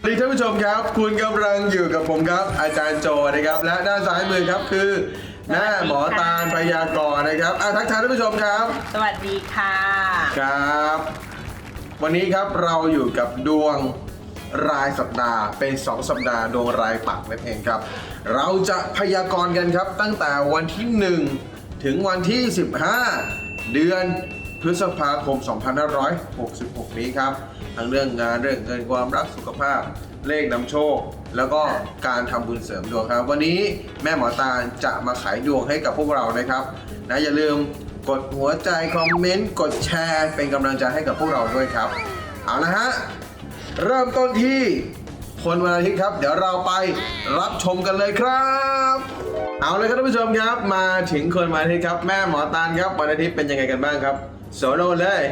สวัสดีท่านผู้ชมครับ คุณกำลังอยู่กับผมครับ อาจารย์โจนะครับ และด้านซ้ายมือครับคือแม่หมอตาลพยากรณ์นะครับอะทักทายท่านผู้ชมครับสวัสดีค่ะ ครับ วันนี้ครับเราอยู่กับดวงรายสัปดาห์เป็น 2 สัปดาห์ดวงรายปักนั่นเองครับ เราจะพยากรณ์กันครับตั้งแต่วันที่ 1 ถึงวันที่ 15 เดือน พฤษภาคม 2566 นี้ครับทั้งเรื่องงานเรื่องเงินความรักสุขภาพ เลขนำโชค แล้วก็การทำบุญเสริมดวงครับ วันนี้แม่หมอตาลจะมาขายดวงให้กับพวกเรานะครับนะอย่าลืมกดหัวใจคอมเมนต์กดแชร์ เป็นกำลังใจให้กับพวกเราด้วยครับ เอาละฮะ เริ่มต้นที่คนวันอาทิตย์ครับ เดี๋ยวเราไปรับชมกันเลยครับ เอาเลยครับท่านผู้ชมครับ มาถึงคนวันอาทิตย์ครับ แม่หมอตาลครับวันอาทิตย์เป็นยังไงกันบ้างครับ โซโล่เลย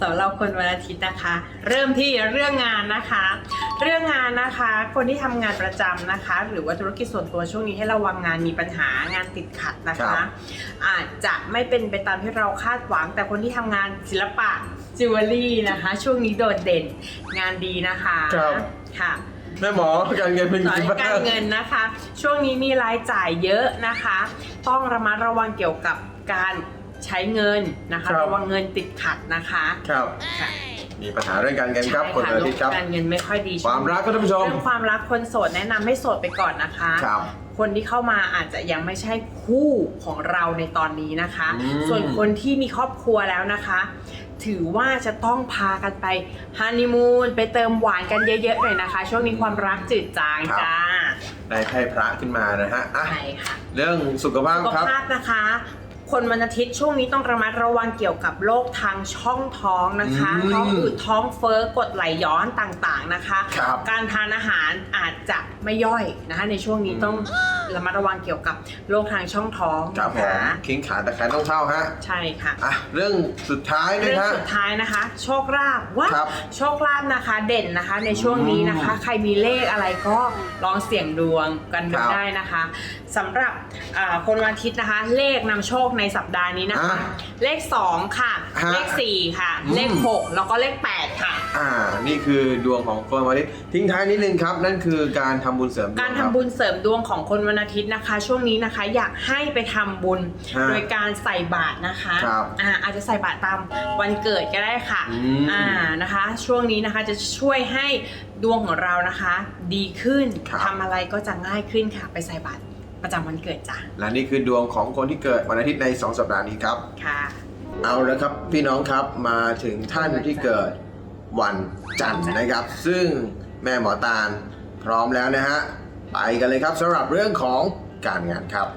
สำหรับคนวันอาทิตย์นะคะ เริ่มที่เรื่องงานนะคะ เรื่องงานนะคะ คนที่ทำงานประจำนะคะ หรือว่าธุรกิจส่วนตัวช่วงนี้ให้ระวังงานมีปัญหางานติดขัดนะครัคะบอาจจะไม่เป็นไปตามที่เราคาดหวัง แต่คนที่ทำงานศิลปะจิวเวลรี่นะคะ ช่วงนี้โดดเด่นงานดีนะคะครับค่ะแม่หมอการเงินเป็นสยังอไงนบ้างการเงินนะคะ ช่วงนี้มีรายจ่ายเยอะนะคะ ต้องระมัดระวังเกี่ยวกับการ ใช้เงินนะคะครับ ระวังเงินติดขัดนะคะครับ ค่ะมีปัญหาเรื่องการเงินครับใช่คนค่ะวันอาทิตย์ครับการเงินไม่ค่อยดีความรักครับท่านผู้ชม เรื่องความรักคนโสดแนะนำให้โสดไปก่อนนะคะ ครับ คนที่เข้ามาอาจจะยังไม่ใช่คู่ของเราในตอนนี้นะคะ อืม ส่วนคนที่มีครอบครัวแล้วนะคะ ถือว่าจะต้องพากันไปฮันนีมูนไปเติมหวานกันเยอะๆหน่อยนะคะ ช่วงนี้ความรักจืดจางจ้าได้ไพ่พระขึ้นมานะฮะอะใช่ค่ะเรื่องสุขภาพสุขครับ ภาพนะคะ คนวันอาทิตย์ช่วงนี้ต้องระมัดระวังเกี่ยวกับโรคทางช่องท้องนะคะอืมท้องอืดท้องเฟ้อกรดไหลย้อนต่างๆนะคะ ครับการทานอาหารอาจจะไม่ย่อยนะคะ ในช่วงนี้ต้อง ระมัดระวังเกี่ยวกับโรคทางช่องท้องครับผนะมคะคิงขาแต่แขนต้องเท่าฮะใช่ค่ะ อะเรื่องสุดท้ายนะเรื่องฮะ สุดท้ายนะคะ โชคลาภว่าครับโชคลาภนะคะ เด่นนะคะ ในช่วงนี้นะคะ ใครมีเลขอะไรก็ลองเสี่ยงดวงกันดูครับได้นะคะสำหรับอ่าคนวันอาทิตย์นะคะ เลขนำโชคในสัปดาห์นี้นะคะ อะเลข 2 ค่ะ ฮะเลข 4 ค่ะ อืม เลข 6 แล้วก็เลข 8 ค่ะ อ่า นี่คือดวงของคนวันอาทิตย์ทิ้งท้ายนิดนึงครับ นั่นคือการทำบุญเสริมดวงการคทำบบุญเสริมดวงของคนวันอาทิตย์นะคะ ช่วงนี้นะคะอยากให้ไปทำบุญ ฮะโดยการใส่บาตรนะคะครับอ่าอาจจะใส่บาตรตามวันเกิดก็ได้ค่ะอืม อ่านะคะ ช่วงนี้นะคะจะช่วยให้ดวงของเรานะคะ ดีขึ้นครับ ทำอะไรก็จะง่ายขึ้นค่ะ ไปใส่บาตรประจำวันเกิดจ้ะและนี่คือดวงของคนที่เกิดวันอาทิตย์ใน 2 สัปดาห์นี้ครับ ค่ะ เอาละครับพี่น้องครับมาถึงท่านที่เกิดวันจันทร์นะครับ ซึ่งแม่หมอตาลพร้อมแล้วนะฮะ ไปกันเลยครับสำหรับเรื่องของการงานครับ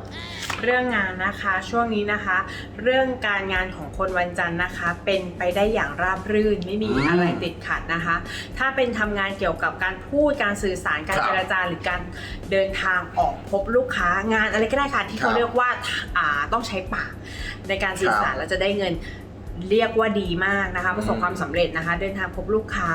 เรื่องงานนะคะช่วงนี้นะคะ เรื่องการงานของคนวันจันทร์นะคะ เป็นไปได้อย่างราบรื่นไม่มีอืมอะไรติดขัดนะคะ ถ้าเป็นทำงานเกี่ยวกับการพูดการสื่อสารการครับเจรจาหรือการเดินทางออกพบลูกค้างานอะไรก็ได้ค่ะที่คเขารับเรียกว่าอ่าต้องใช้ปากในการสื่อสารครับแล้วจะได้เงินเรียกว่าดีมากนะคะ ประสบอืมความสำเร็จนะคะ เดินทางพบลูกค้า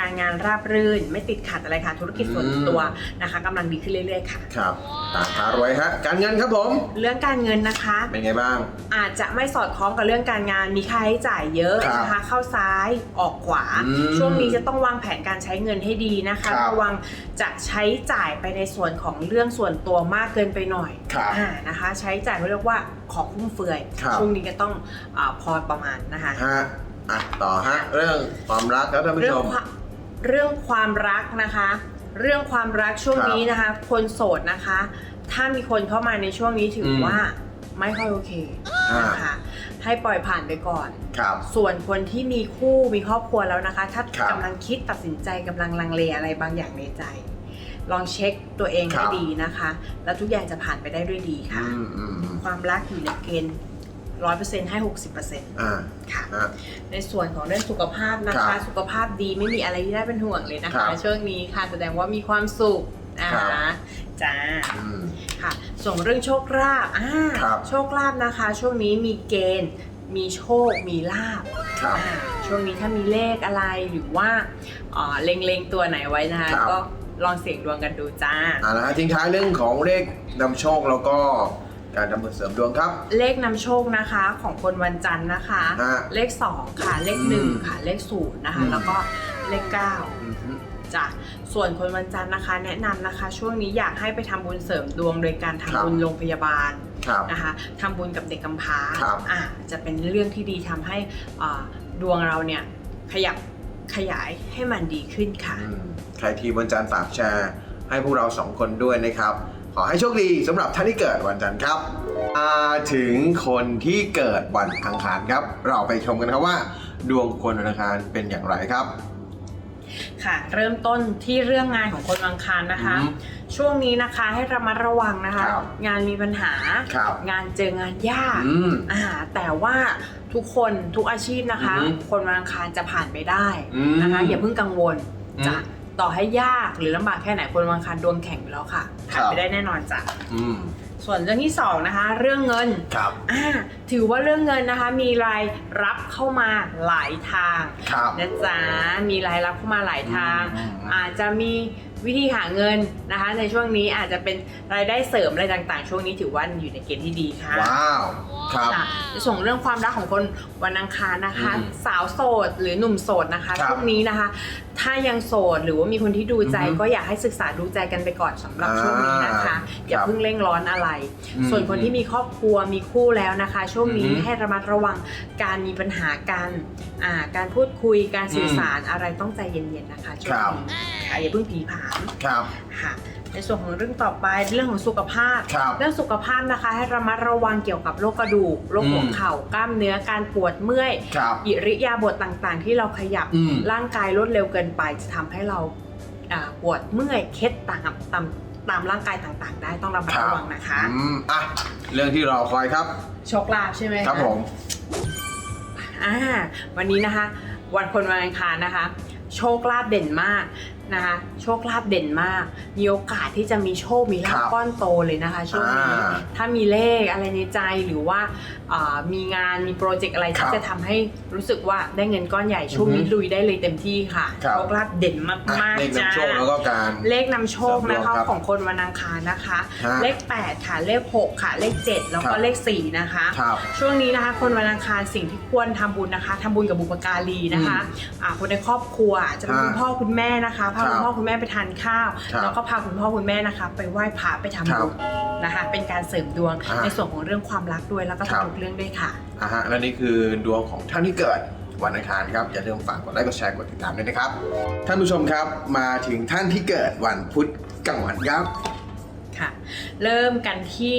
การงานราบรื่น ไม่ติดขัดอะไรค่ะ ธุรกิจส่วนตัวนะคะกำลังดีขึ้นเรื่อยๆค่ะ ครับตาพารวยฮะ การเงินครับผม เรื่องการเงินนะคะ เป็นไงบ้าง อาจจะไม่สอดคล้องกับเรื่องการงาน มีค่าใช้จ่ายเยอะครับนะคะ เข้าซ้ายออกขวาอืมช่วงนี้จะต้องวางแผนการใช้เงินให้ดีนะคะครับระวังจะใช้จ่ายไปในส่วนของเรื่องส่วนตัวมากเกินไปหน่อยครับอ่านะคะ ใช้จ่ายเขาเรียกว่าของฟุ่มเฟือยครับช่วงนี้ก็ต้องอาพอประมาณนะคะฮะอะต่อฮะเรื่องความรักครับท่านผู้เรื่ชองมความ เรื่องความรักนะคะ เรื่องความรักช่วงครับนี้นะคะ คนโสดนะคะ ถ้ามีคนเข้ามาในช่วงนี้ถืออมว่าไม่ค่อยโอเคนะคะให้ปล่อยผ่านไปก่อน ครับ ส่วนคนที่มีคู่มีครอบครัวแล้วนะคะ ถ้าครับกำลังคิดตัดสินใจกำลังลังเลอะไรบางอย่างในใจ ลองเช็คตัวเองครัให้บดีนะคะ แล้วทุกอย่างจะผ่านไปได้ด้วยดีค่ะอืมอืมอืมความรักอยู่ในเกณฑ์ ร้อยเปอร์เซ็นต์ให้หกสิบเปอร์เซ็นต์อ่าค่ะ ฮะ ในส่วนของเรื่องสุขภาพนะครัคะ บสุขภาพดีไม่มีอะไรที่ได้เป็นห่วงเลยนะครัคะ บช่วงนี้ค่ะแสดงว่ามีความสุขนะครัคะบ จ้าอืม ค่ะ ส่วนเรื่องโชคลาภอ่าครับ โชคลาภนะคะ ช่วงนี้มีเกณฑ์ มีโชค มีลาภครับ อ่าช่วงนี้ถ้ามีเลขอะไรหรือว่าเอ่อเล็งๆตัวไหนไว้นะคะ ครับ ก็ลองเสี่ยงดวงกันดูจ้า อ่านะฮะทิ้งท้ายเรื่องของเลขนำโชคแล้วก็ การทำบุญเสริมดวงครับ เลขนำโชคนะคะของคนวันจันทร์นะคะ ฮะเลข2ค่ะ เลขอืม1ค่ะ เลข0นะคะ อืม แล้วก็เลขอืมฮึ9จ้ะส่วนคนวันจันทร์นะคะ แนะนำนะคะ ช่วงนี้อยากให้ไปทำบุญเสริมดวงโดยการทำครับ บุญโรงพยาบาลครับ นะคะทำบุญกับเด็กกำพร้าครับอะจะเป็นเรื่องที่ดีทำให้อ่าดวงเราเนี่ยขยับขยายให้มันดีขึ้นค่ะ อืมใครทีวันจันทร์ฝากแชร์ให้พวกเราสองคนด้วยนะครับ ขอให้โชคดีสำหรับท่านที่เกิดวันจันทร์ครับมาถึงคนที่เกิดวันอังคารครับ เราไปชมกันครับว่า ดวงคนวันอังคารเป็นอย่างไรครับ ค่ะ เริ่มต้นที่เรื่องงานของคนวันอังคารนะคะ อืมช่วงนี้นะคะให้ระมัดระวังนะคะ ครับงานมีปัญหา ครับ งานเจองานยากอืม อ่าแต่ว่าทุกคนทุกอาชีพนะคะ อือฮึคนวันอังคารจะผ่านไปได้อืมนะคะอย่าเพิ่งกังวลอืม จ้ะ ต่อให้ยากหรือลำบากแค่ไหนคนวันอังคารดวงแข็งอยู่แล้วค่ะผ่านครับไปได้แน่นอนจ้ะอืมส่วนเรื่องที่สองนะคะเรื่องเงินครับอ่าถือว่าเรื่องเงินนะคะมีรายรับเข้ามาหลายทางครับนะจ๊ะมีรายรับเข้ามาหลายทางอืมอืมอาจจะมีวิธีหาเงินนะคะ ในช่วงนี้อาจจะเป็นรายได้เสริมอะไรต่างๆ ช่วงนี้ถือว่าอยู่ในเกณฑ์ที่ดีค่ะว้าวครับค่ะในส่วนเรื่องความรักของคนวันอังคารนะคะอืมสาวโสดหรือหนุ่มโสดนะคะครับช่วงนี้นะคะ ถ้ายังโสดหรือว่ามีคนที่ดูใจ อือฮึก็อยากให้ศึกษาดูใจกันไปก่อนสำหรับช่วงนี้นะคะอ่าอย่าครับเพิ่งเร่งร้อนอะไร อืมส่วนคนที่มีครอบครัวมีคู่แล้วนะคะ ช่วงนี้อือฮึให้ระมัดระวังการมีปัญหากันอ่าการพูดคุยการสื่อสารอะไรต้องใจเย็นๆนะคะช่วงนี้ค่ะอย่าเพิ่งผีผามครับ ค่ะ ในส่วนของเรื่องต่อไปเรื่องของสุขภาพ ครับเรื่องสุขภาพนะคะ ให้ระมัดระวังเกี่ยวกับโรคกระดูกโรคหัวอืม เข่ากล้ามเนื้อการปวดเมื่อยครับ อิริยาบถต่างๆ ที่เราขยับอืม ร่างกายรวดเร็วเกินไป จะทำให้เราอ่าปวดเมื่อยเคล็ดตามตามตามร่างกายต่างๆ ได้ต้องระมัดระวังนะคะ อืมอะเรื่องที่รอคอยครับ โชคลาภใช่ไหมะ ครับผม อ่าวันนี้นะคะ วันคนวันอังคารนะคะ โชคลาภเด่นมาก นะคะโชคลาภเด่นมาก มีโอกาสที่จะมีโชคมีลาคภรับก้อนโตเลยนะคะช่วงนี้อ่าถ้ามีเลขอะไรในใจหรือว่าอ่า มีงานมีโปรเจกต์อะไรครัที่บจะทำให้รู้สึกว่าได้เงินก้อนใหญ่ช่วงนี้อือฮึลุยได้เลยเต็มที่ค่ะครับโชคลาภเด่นมอะากเลขๆจ้านำโชคแล้วก็การเลขนำโชคนะเสริมดวงครัคะบของคนวันอังคารนะคะฮะเลข 8 ค่ะเลข 6 ค่ะ เลข 7 แล้วคก็รับเลข 4 นะคะครับช่วงนี้นะคะคนวันอังคารสิ่งที่ควรทำบุญนะคะทำบุญกับบุปการีนะคะอ่าคนในครอบครัวอาจจะเป็นฮะคุณพ่อคุณแม่นะคะพาครับคุณพ่อคุณแม่ไปทานข้าวครับแล้วก็พาคุณพ่อคุณแม่นะคะ ไปไหว้พระไปทำครับบุญนะคะ เป็นการเสริมดวงอ่าในส่วนของเรื่องความรักด้วยแล้วก็ครับทุกๆเรื่องด้วยค่ะอะฮะและนี่คือดวงของท่านที่เกิดวันอังคารครับอย่าลืมฝากกดไลค์กดแชร์กดติดตามด้วยนะครับ ท่านผู้ชมครับมาถึงท่านที่เกิดวันพุธกลางวันครับค่ะ เริ่มกันที่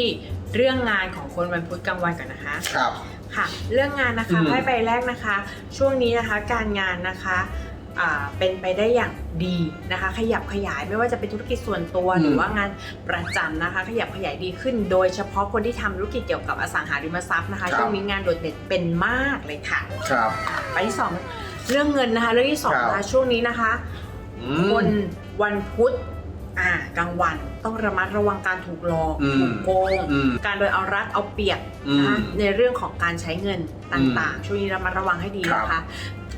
เรื่องงานของคนวันพุธกลางวันก่อนนะคะครับค่ะ เรื่องงานนะคะอืมไพ่ใบแรกนะคะ ช่วงนี้นะคะการงานนะคะอ่า เป็นไปได้อย่างดีนะคะ ขยับขยายไม่ว่าจะเป็นธุรกิจส่วนตัวอืมหรือว่างานประจำนะคะ ขยับขยายดีขึ้น โดยเฉพาะคนที่ทำธุรกิจเกี่ยวกับอสังหาริมทรัพย์นะคะช่วงนี้งานโดดเด่นเป็นมากเลยค่ะครับไปที่สองเรื่องเงินนะคะ เรื่องที่สองครับนะคะช่วงนี้นะคะอืมคนวันพุธอ่ากลางวันต้องระมัดระวังการถูกหลอกอืมถูกโกงอืมการโดยเอารัดเอาเปรียบนะคะอืมในเรื่องของการใช้เงินต่างๆ ช่วงนี้ระมัดระวังให้ดีนะครัคะบ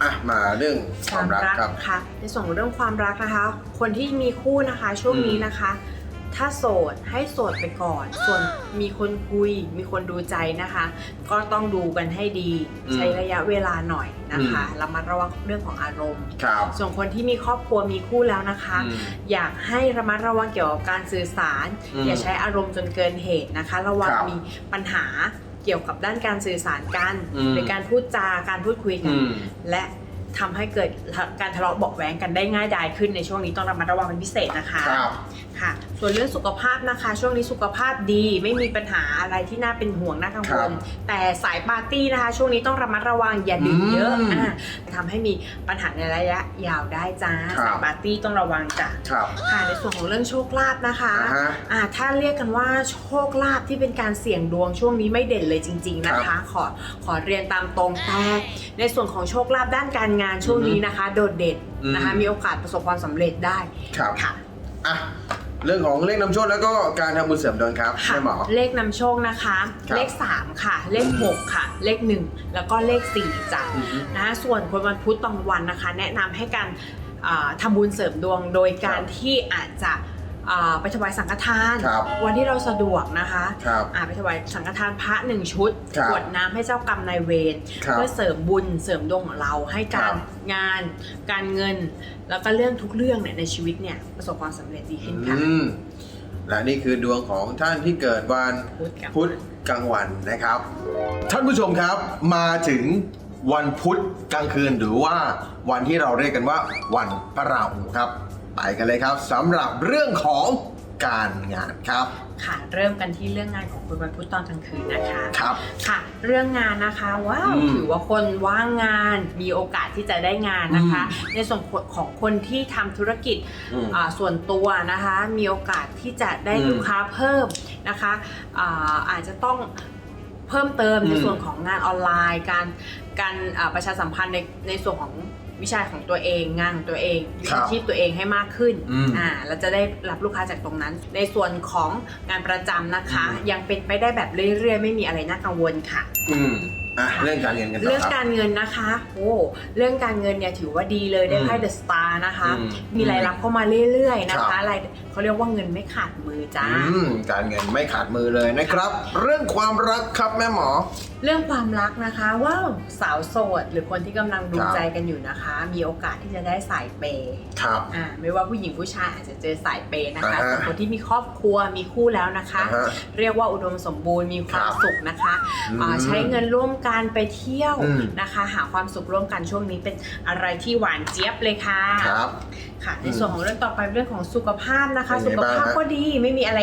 อะมาเรื่องความรักครับค่ะในส่วนของเรื่องความรักนะคะ คนที่มีคู่นะคะช่วงนี้นะคะ ถ้าโสดให้โสดไปก่อน ส่วนมีคนคุย มีคนดูใจนะคะ ก็ต้องดูกันให้ดีอืมใช้ระยะเวลาหน่อยนะคะอืมระมัดระวังเรื่องของอารมณ์ครับส่วนคนที่มีครอบครัวมีคู่แล้วนะคะอืมอยากให้ระมัดระวังเกี่ยวกับการสื่อสารอืมอย่าใช้อารมณ์จนเกินเหตุนะคะ ระวังครับมีปัญหา เกี่ยวกับด้านการสื่อสารกันอืมหรือการพูดจาการพูดคุยกัอืนมและทำให้เกิดการทะเลาะเบาะแว้งกันได้ง่ายดายขึ้นในช่วงนี้ต้องระมัดระวังเป็นพิเศษนะคะ ครับค่ะ ส่วนเรื่องสุขภาพนะคะ ช่วงนี้สุขภาพดีไม่มีปัญหาอะไรที่น่าเป็นห่วงน่ากังวครัลบแต่สายปาร์ตี้นะคะ ช่วงนี้ต้องระมัดระวังอย่าดื่มเยอะอืมอะทำให้มีปัญหาในระยะยาวได้จ้าครับสายปาร์ตี้ต้องระวังจ้ะครับค่ะในส่วนของเรื่องโชคลาภนะคะอ่าฮะอ่าถ้าเรียกกันว่าโชคลาภที่เป็นการเสี่ยงดวงช่วงนี้ไม่เด่นเลยจริง ๆนะคะ ขอขอเรียนตามตรงแต่ในส่วนของโชคลาภด้านการงานช่วงนี้นะคะ โดดเด่นนะคะอืมมีโอกาสประสบความสำเร็จได้ครับค่ะอะ เรื่องของเลขนำโชคแล้วก็การทำบุญเสริมดวงครับค่ะแม่หมอ เลขนำโชคนะคะ ครับเลข 3 ค่ะ เลข 6 ค่ะ เลข 1 แล้วก็เลข 4จ้ะอือฮึนะคะส่วนคนวันพุธตอนวันนะคะ แนะนำให้การอ่าทำบุญเสริมดวงโดยการครับที่อาจจะ อ่าไปถวายสังฆทาน ครับวันที่เราสะดวกนะคะครับอ่าไปถวายสังฆทานพระหนึ่งชุดครับกรวดน้ำให้เจ้ากรรมนายเวรครับเพื่อเสริมบุญเสริมดวงของเราให้การครับงาน การเงิน แล้วก็เรื่องทุกเรื่องเนี่ยในชีวิตเนี่ยประสบความสำเร็จดีขึ้นค่ะอืมและนี่คือดวงของท่านที่เกิดวันพุธกับพุธกลางวันนะครับ ท่านผู้ชมครับมาถึงวันพุธกลางคืนหรือว่าวันที่เราเรียกกันว่าวันพระราหูครับ ไปกันเลยครับสำหรับเรื่องของการงานครับ ค่ะเริ่มกันที่เรื่องงานของคุณวันพุธตอนกลางคืนนะคะครับ ค่ะ เรื่องงานนะคะว้าวอืมถือว่าคนว่างงานมีโอกาสที่จะได้งานนะคะ ในส่วนของคนที่ทำธุรกิจอืมอ่าส่วนตัวนะคะ มีโอกาสที่จะได้อืมลูกค้าเพิ่มนะคะอ่าอาจจะต้องเพิ่มเติมในอืมส่วนของงานออนไลน์ การการอ่าประชาสัมพันธ์ในในส่วนของ วิชาของตัวเองงานของตัวเองวิครัชาบชีพตัวเองให้มากขึ้นอืมอ่าเราจะได้รับลูกค้าจากตรงนั้น ในส่วนของงานประจำนะคะ อืม ยังเป็นไปได้แบบเรื่อยๆ ไม่มีอะไรน่ากังวลค่ะ อืมอะเรื่องการเงินกันต่เรื่อองครับการเงินนะคะโอ้เรื่องการเงินเนี่ยถือว่าดีเลยได้อืมไพ่เดอะสตาร์นะคะ อืมมีรายรับเข้ามาเรื่อยๆนะครัคะบราย เขาเรียกว่าเงินไม่ขาดมือจ้า อืมการเงินไม่ขาดมือเลยนะครับ เรื่องความรักครับแม่หมอ เรื่องความรักนะคะว้าวสาวโสดหรือคนที่กำลังดูครับใจกันอยู่นะคะ มีโอกาสที่จะได้สายเปย์ครับ อ่าไม่ว่าผู้หญิงผู้ชายอาจจะเจอสายเปย์นะคะอ่าฮะส่วนคนที่มีครอบครัวมีคู่แล้วนะคะ อ่าฮะเรียกว่าอุดมสมบูรณ์มีความครับสุขนะคะอืมอ่าใช้เงินร่วมกันไปเที่ยวอืม นะคะ หาความสุขร่วมกันช่วงนี้เป็นอะไรที่หวานเจี๊ยบเลยค่ะ ครับค่ะ ในส่วนของเรื่องต่อไปเรื่องของสุขภาพนะคะเป็นสุไงขบ้างภาพฮะก็ดีไม่มีอะไร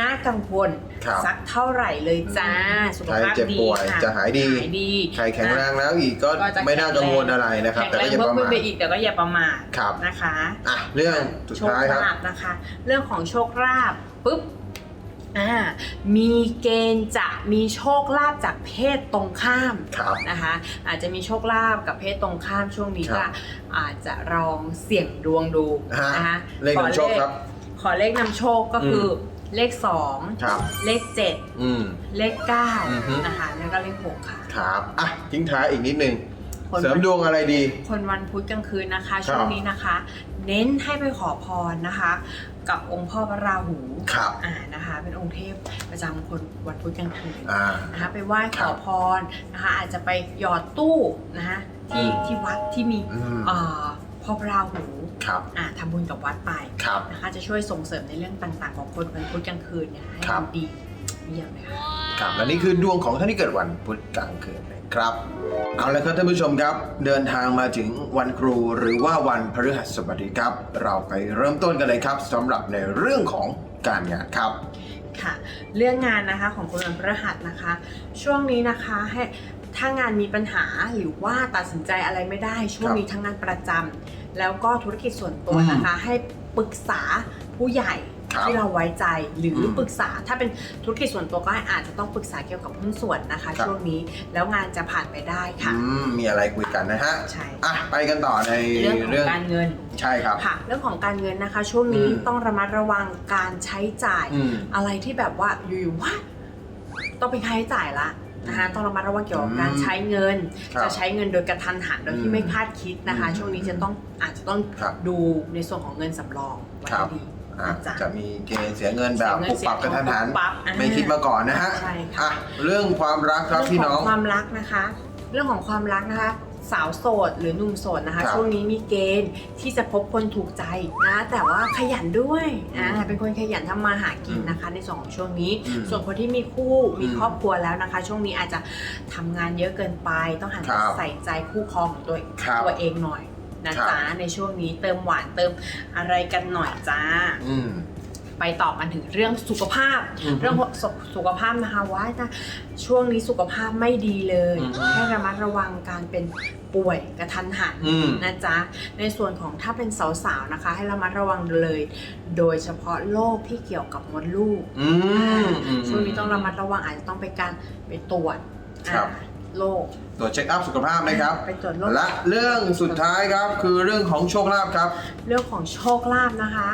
น่ากังวลครับสักเท่าไหร่เลยจ้าสุขใครภาพเจ็บดีป่วยค่ะจะหายดี หายดีใครแข็งแรงแล้วอีกก็ก็จะไม่น่ากังวลอะไรนะครับแข็งแต่แรก็งอย่าเพิ่ปมระขึ้นมาทไปอีกแต่ก็อย่าประมาทครับ นะคะ อะเรื่องสุดโชคท้ายครับ ลาภนะคะ เรื่องของโชคลาภปุ๊บ อ่ามีเกณฑ์จะมีโชคลาภจากเพศตรงข้ามครับ นะคะอาจจะมีโชคลาภกับเพศตรงข้ามช่วงนี้ครัก็บ อาจจะลองเสี่ยงดวงดูฮะนะคะเลขนำโชคครับ ขอเลขนำโชคก็คืออเลขครับ2เลข 7 อืม เลขอือฮึ 9นะคะแล้วก็เลข 6 ค่ะ ครับอะทิ้งท้ายอีกนิดนึงคนเสริมดวงอะไรดี คนวันพุธกลางคืนนะคะครับช่วงนี้นะคะ เน้นให้ไปขอพรนะคะ กับองค์พ่อพระราหูครับอ่านะคะ เป็นองค์เทพประจำคนวันพุธกลางคืนอ่านะคะไปไหว้ขครัอบพรนะคะอาจจะไปหยอดตู้นะคะที่อืมที่วัดที่มีอืมอ่าพ่อพระราหูครับอ่าทำบุญกับวัดไปครับนะคะจะช่วยส่งเสริมในเรื่องต่างๆ ของคนวันพุธกลางคืนเนี่ยให้ค รับมันดีเยี่ยมเลยค่ะครับและนี่คือดวงของท่านที่เกิดวันพุธกลางคืนนะครับเอาละครับท่านผู้ชมครับ เดินทางมาถึงวันครูหรือว่าวันพฤหัสบดีครับ เราไปเริ่มต้นกันเลยครับสำหรับในเรื่องของการงานครับค่ะ เรื่องงานนะคะของคนวันพฤหัสนะคะ ช่วงนี้นะคะให้ถ้างานมีปัญหาหรือว่าตัดสินใจอะไรไม่ได้ ช่วงนี้ทั้งงานประจำแล้วก็ธุรกิจส่วนตัวนะคะ ให้ปรึกษาผู้ใหญ่ครับ ที่เราไว้ใจหรืออมปรึกษาถ้าเป็นธุรกิจส่วนตัวก็อาจจะต้องปรึกษาเกี่ยวกับหุ้นส่วนนะคะครับช่วงนี้แล้วงานจะผ่านไปได้ค่ะอืมมีอะไรคุยกันนะฮะใช่อะไปกันต่อในเรื่องของการเงินใช่ครับค่ะ เรื่องของการเงินนะคะ ช่วงนี้อืมต้องระมัดระวังการใช้จ่ายอืมอะไรที่แบบว่าอยู่ๆว่าต้องเป็นค่าใช้จ่ายละนะคะต้องระมัดระวังเกี่ยวกับการอืมใช้เงินครับจะใช้เงินโดยกระทันหันโดยอืที่มไม่คาดคิดนะคะอืมช่วงนี้จะต้องอาจจะต้องครับดูในส่วนของเงินสำรองไว้ครับให้ดี อะนะจ๊ะ จะมีเกณฑ์เสียเงินแบบเสียเงินปุบปับกระทันหัน ปุบปับอ่าไม่คิดมาก่อนนะฮะใช่ค่ะ อะเรื่องความรักครับเรื่พี่ขน้อองงความรักนะคะ เรื่องของความรักนะคะ สาวโสดหรือหนุ่มโสดนะคะครับช่วงนี้มีเกณฑ์ที่จะพบคนถูกใจนะแต่ว่าขยันด้วยอ่าอืมเป็นคนขยันทำมาหากินนะคะ ในส่วนของช่วงนี้ อืมส่วนคนที่มีคู่มีอืมครอบครัวแล้วนะคะ ช่วงนี้อาจจะทำงานเยอะเกินไป ต้องหันครัมาบใส่ใจคู่ครองของตัวครับ ตัวเองหน่อย นะครับจ๊ะในช่วงนี้เติมหวานเติมอะไรกันหน่อยจ้าอืมไปต่อกันถึงเรื่องสุขภาพอือฮึเรื่องสุขสุขภาพนะคะว่าถ้าช่วงนี้สุขภาพไม่ดีเลยอือฮึให้ระมัดระวังการเป็นป่วยกระทันหันอืมนะจ๊ะในส่วนของถ้าเป็นสาวๆนะคะ ให้ระมัดระวังเลย โดยเฉพาะโรคที่เกี่ยวกับมดลูกอืมอืมช่วงนี้ต้องระมัดระวังอาจจะต้องไปการไปตรวจครับอ่า โรคตรวจเช็คอัพสุขภาพนะครับ ไปตรวจโรคและเรื่องสุดท้ายครับคือเรื่องของโชคลาภครับ เรื่องของโชคลาภนะคะ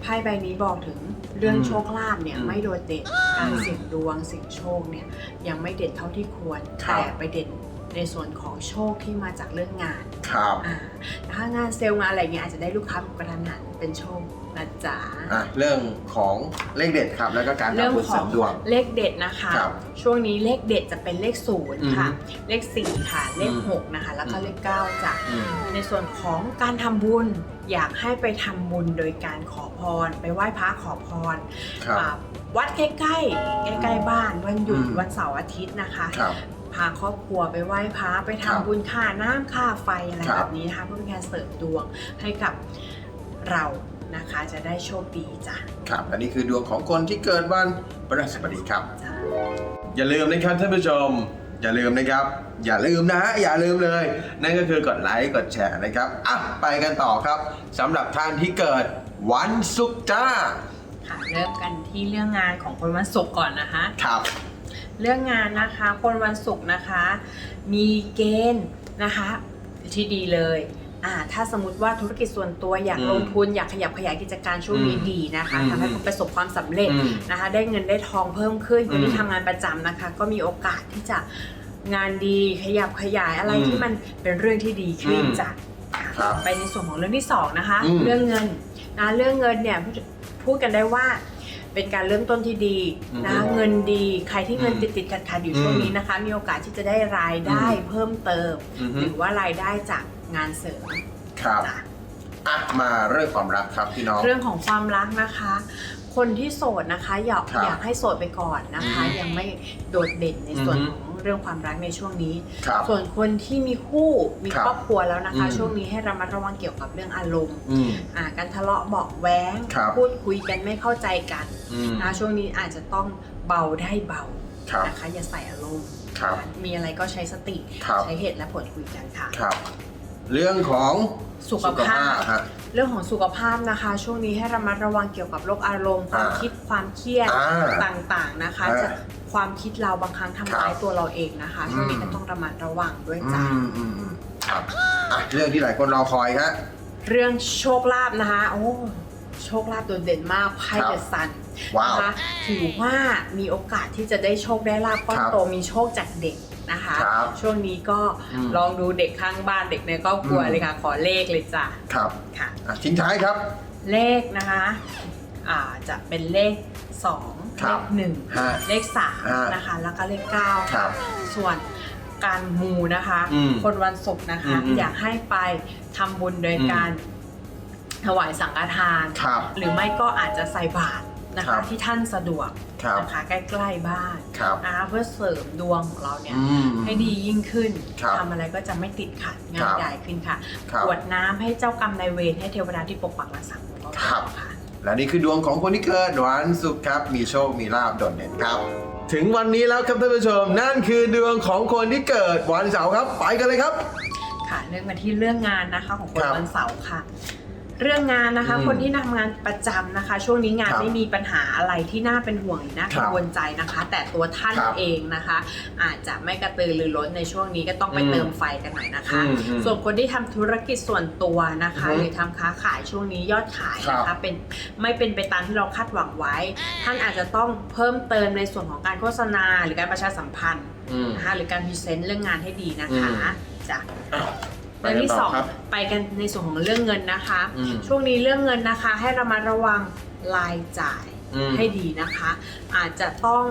ไพ่ใบนี้บอกถึงเรื่องอืมโชคลาภเนี่ยอืมไม่โดดเด่นการเสี่ยงดวงเสี่ยงโชคเนี่ยยังไม่เด่นเท่าที่ควรครับแต่ไปเด่น ในส่วนของโชคที่มาจากเรื่องงานคครับอ่าแต่ถ้างานเซลล์งานอะไรเงี้ยอาจจะได้ลูกค้าแบบกระทันหันเป็นโชคนะจ๊ะอะเรื่องของเลขเด็ดครับ แล้วก็การเรื่องทำบุญขเสริองมดวง เลขเด็ดนะคะ ครับช่วงนี้เลขเด็ดจะเป็นเลขศูนย์ค่ะอือฮึเลขสี่ค่ะเลขอืม หกนะคะ แล้วก็เลขเก้าจ้ะ อืม ในส่วนของการทำบุญอยากให้ไปทำบุญโดยการขอพร ไปไหว้พระขอพรครับอ่าวัดใกล้ๆใกล้ๆบ้านวันหยุดอืม วันเสาร์อาทิตย์นะคะ ครับ พาครอบครัวไปไหว้พระไปครัทำบบุญค่าน้ำค่าไฟอะไรครับ แบบนี้นะคะเพื่อเป็นการเสริมดวงให้กับเรานะคะ จะได้โชคดีจ้ะครับและนี่คือดวงของคนที่เกิดวันพฤหัสบดีครับ จ้ะ อย่าลืมนะครับท่านผู้ชม อย่าลืมนะครับ อย่าลืมนะฮะอย่าลืมเลย นั่นก็คือกดไลค์กดแชร์นะครับอะไปกันต่อครับสำหรับท่านที่เกิดวันศุกร์จ้าค่ะเริ่มกันที่เรื่องงานของคนวันศุกร์ก่อนนะคะ ครับ เรื่องงานนะคะ คนวันศุกร์นะคะ มีเกณฑ์นะคะที่ดีเลยอ่าถ้าสมมติว่าธุรกิจส่วนตัวอยากอืมลงทุนอยากขยับขยายกิจการช่วงนี้อืมดีนะคะอืมทำให้ประสบความสำเร็จอืมนะคะ ได้เงินได้ทองเพิ่มขึ้นคนอืที่มทำงานประจำนะคะ ก็มีโอกาสที่จะงานดีขยับขยายอะไรอืมที่มันเป็นเรื่องที่ดีขึ้นอืมจ้ะครับไปในส่วนของเรื่องที่สองนะคะอืมเรื่องเงินนะเรื่องเงินเนี่ยพูดพูดกันได้ว่า เป็นการเริ่มต้นที่ดีนะคะอืมเงินดีใครที่เงินอืมติดติดขัดขัดๆอยู่อืมช่วงนี้นะคะ มีโอกาสที่จะได้รายได้อืมเพิ่มเติมอือฮึหรือว่ารายได้จากงานเสริมครับจ้ะอะมาเรื่องความรักครับพี่น้องเรื่องของความรักนะคะ คนที่โสดนะคะ อยากครับอยากให้โสดไปก่อนนะคะอืมยังไม่โดดเด่นในส่วนอือฮึของ เรื่องความรักในช่วงนี้ ครับส่วนคนที่มีคู่มีครับครอบครัวแล้วนะคะอืมช่วงนี้ให้ระมัดระวังเกี่ยวกับเรื่องอารมณ์อืม อ่าการทะเลาะเบาะแว้งครับ พูดคุยกันไม่เข้าใจกันอืมนะช่วงนี้อาจจะต้องเบาได้เบาครับนะคะอย่าใส่อารมณ์ ครับ มีอะไรก็ใช้สติครับ ใช้เหตุและผลคุยกันค่ะ ครับ เรื่องของสุขภาพ ฮะ เรื่องของสุขภาพนะคะ ช่วงนี้ให้ระมัดระวังเกี่ยวกับโรคอารมณ์ความอ่าคิดความเครียดอ่าต่างๆนะคะ อ่าจะ ความคิดเราบางครั้งทำร้ายครับตัวเราเองนะคะช่วงนี้อืมก็ต้องระมัดระวังด้วยอืจ้ะมอืมอืมครับอะเรื่องที่หลายคนรอคอยฮะเรื่องโชคลาภนะคะ โอ้โชคลาภโดดเด่นมากไพ่ครับเดอะซันว้าวนะคะถือว่ามีโอกาสที่จะได้โชคได้ลาภก้อนครับโตมีโชคจากเด็กนะคะ ครับช่วงนี้ก็อืมลองดูเด็กข้างบ้านเด็กในครอบครัวอืม เลยค่ะขอเลขเลยจ้ะครับค่ะ อะทิ้งท้ายครับ เลขนะคะอ่าจะเป็นเลข2ครั เลบขหนึ่งฮะเลขฮะ3นะคะ แล้วก็เลข9ครับส่วนการมูนะคะ อืมคนวันศุกร์นะคะ อืมอืมอยากให้ไปทำบุญโดยอืมการถวายสังฆทาน ครับ หรือไม่ก็อาจจะใส่บาตรนะครัคะ บ ที่ท่านสะดวกครับนะคะใกล้ๆบ้านครับนะคะเพื่อเสริมดวงของเราเนี่ย อืม ให้ดียิ่งขึ้นครับทำอะไรก็จะไม่ติดขัดคง่ารัยบดายขึ้นค่ะครับกรวดน้ำให้เจ้ากรรมนายเวรให้เทวดาที่ปกปักรักษาของเราครับ ค่ะ และนี่คือดวงของคนที่เกิดวันศุกร์ครับ มีโชค มีลาบโดดเด่นครับ ถึงวันนี้แล้วครับท่านผู้ชม นั่นคือดวงของคนที่เกิดวันเสาร์ครับ ไปกันเลยครับ ค่ะเรื่องมาที่เรื่องงานนะคะของคนครับ วันเสาร์ค่ะ เรื่องงานนะคะ อืมคนที่ทำงานประจำนะคะ ช่วงนี้งานครับไม่มีปัญหาอะไรที่น่าเป็นห่วงหรือน่าครักับงวลใจนะคะ แต่ตัวท่านครับเองนะคะ อาจจะไม่กระตือรือร้นในช่วงนี้ก็ต้องไปอืมเติมไฟกันหน่อยนะคะ อืมอืมส่วนคนที่ทำธุรกิจส่วนตัวนะคะ อือฮึหรือทำค้าขายช่วงนี้ยอดขายนะครัคะบเป็นไม่เป็นไปตามที่เราคาดหวังไว้ ท่านอาจจะต้องเพิ่มเติมในส่วนของการโฆษณา หรือการประชาสัมพันธ์อืมนะคะหรือการพรีเซนต์เรื่องงานให้ดีนะคะอืม จ้ะ อะไป เรื่องกันที่ต่สอองครับไปกันในส่วนของเรื่องเงินนะคะ อืม ช่วงนี้เรื่องเงินนะคะ ให้ระมัดระวังรายจ่าย อืมให้ดีนะคะ อาจจะต้อง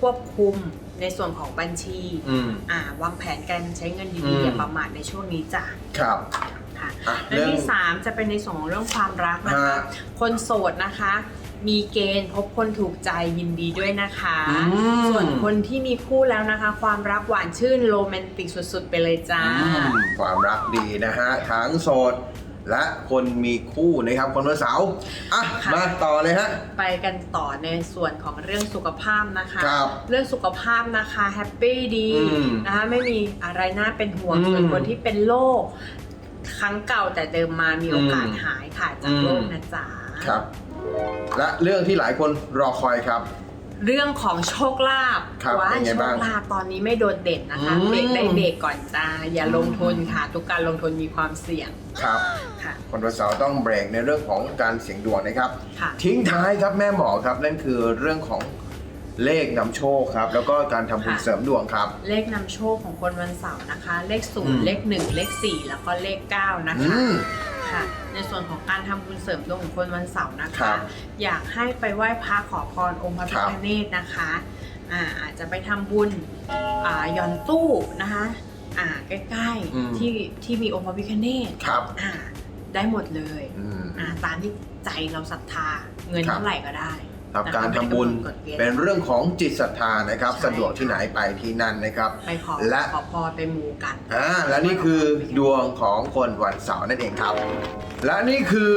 ควบคุมในส่วนของบัญชีอืม อ่าวางแผนการใช้เงินอืดีม ๆอย่าประมาทในช่วงนี้จ้ะครับค่ะอะเรื่องที่3จะเป็นในส่วนของเรื่องความรักนะคะ ฮะคนโสดนะคะ มีเกณฑ์พบคนถูกใจยินดีด้วยนะคะ อืม ส่วนคนที่มีคู่แล้วนะคะ ความรักหวานชื่นโรแมนติกสุดๆ ไปเลยจ้าอืมความรักดีนะฮะทั้งโสด และคนมีคู่นะครับ คนวันเสาร์อะ ค่ะ มาต่อเลยฮะ ไปกันต่อในส่วนของเรื่องสุขภาพนะคะ ครับเรื่องสุขภาพนะคะแฮปปี้ดีอืมนะคะไม่มีอะไรน่าเป็นห่วงอืมส่วนคนที่เป็นโรคครั้งเก่าแต่เดิมมามีโอกาสอืมหายค่ะจากโรคนะจ๊ะ ครับ และเรื่องที่หลายคนรอคอยครับ เรื่องของโชคลาภครับว่าเป็นไงโชบ้างคลาภตอนนี้ไม่โดดเด่นนะคะอืม เบรกได้เบรกก่อนจ้าอย่าลงทุนค่ะ ทุกการลงทุนมีความเสี่ยงครับ ค่ะ คนวันเสาร์ต้องเบรกในเรื่องของการเสี่ยงดวงนะครับ ค่ะ ทิ้งท้ายครับแม่หมอครับนั่นคือเรื่องของ เลขนำโชคครับ แล้วก็การทำบุญค่ะ เสริมดวงครับ เลขนำโชคของคนวันเสาร์นะคะ เลขศูอืนมย์เลขหนึ่งเลขสี่แล้วก็เลขเก้านะอืคะ ม ค่ะในส่วนของการทำบุญเสริมดวงของคนวันเสาร์นะครัคะ บอยากให้ไปไหว้พระขอพรองค์พระพิครับฆเนศนะคะอ่าอาจจะไปทำบุญอ่าหย่อนตู้นะคะอ่าใกล้อืม ๆที่ที่มีองค์พระพิฆเนศครับอ่าได้หมดเลยอืม อ่าตามที่ใจเราศรัทธาเงินครับ เท่าไหร่ก็ได้ ครับนะคะการทำบุญไม่ได้กำหนดกฎเกณฑ์เป็นเรื่องของจิตศรัทธานะครับ ใช่ สะดวกที่ไหนไปที่นั่นนะครับ ไปขอและ ขอพรไปมูกันอ่าและนี่คือดวงของคนวันเสาร์นั่นเองครับ และนี่คือ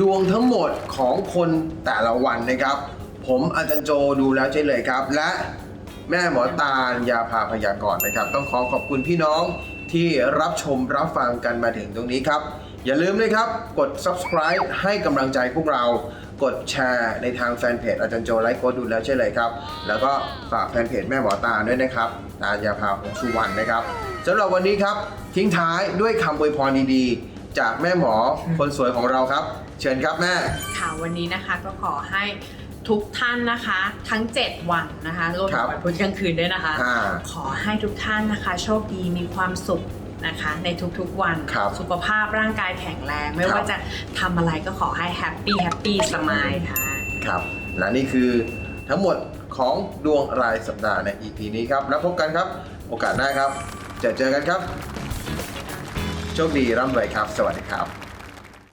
ดวงทั้งหมดของคนแต่ละวันนะครับ ผมอาจารย์โจดูแล้วใช่เลยครับ และแม่หมอตาลยาพาพยากรณ์นะครับ ต้องขอขอบคุณพี่น้องที่รับชมรับฟังกันมาถึงตรงนี้ครับ อย่าลืมนะครับกด subscribe ให้กำลังใจพวกเรา กดแชร์ในทางแฟนเพจอาจารย์โจไลฟ์โค้ดดูแล้วใช่เลยครับ แล้วก็ฝากแฟนเพจแม่หมอตาด้วยนะครับตาลยาพาหงสุวรรณนะครับสำหรับวันนี้ครับ ทิ้งท้ายด้วยคำอวยพรดีๆ จากแม่หมอคนสวยของเราครับ เชิญครับแม่ ค่ะวันนี้นะคะก็ขอให้ทุกท่านนะคะ ทั้ง 7 วันนะคะรวมครัถึบงวันพุธกลางคืนด้วยนะคะ อ่า ขอให้ทุกท่านนะคะ โชคดีมีความสุข นะคะ ในทุกๆวันครับสุขภาพร่างกายแข็งแรง ไม่ครับว่าจะทำอะไรก็ขอให้แฮปปี้แฮปปี้สมายค่ะ ครับ และนี่คือทั้งหมดของดวงรายสัปดาห์ใน EP นี้ครับ แล้วพบกันครับ โอกาสหน้าครับเจอเจอกันครับ โชคดีร่ำรวยครับ สวัสดีครับ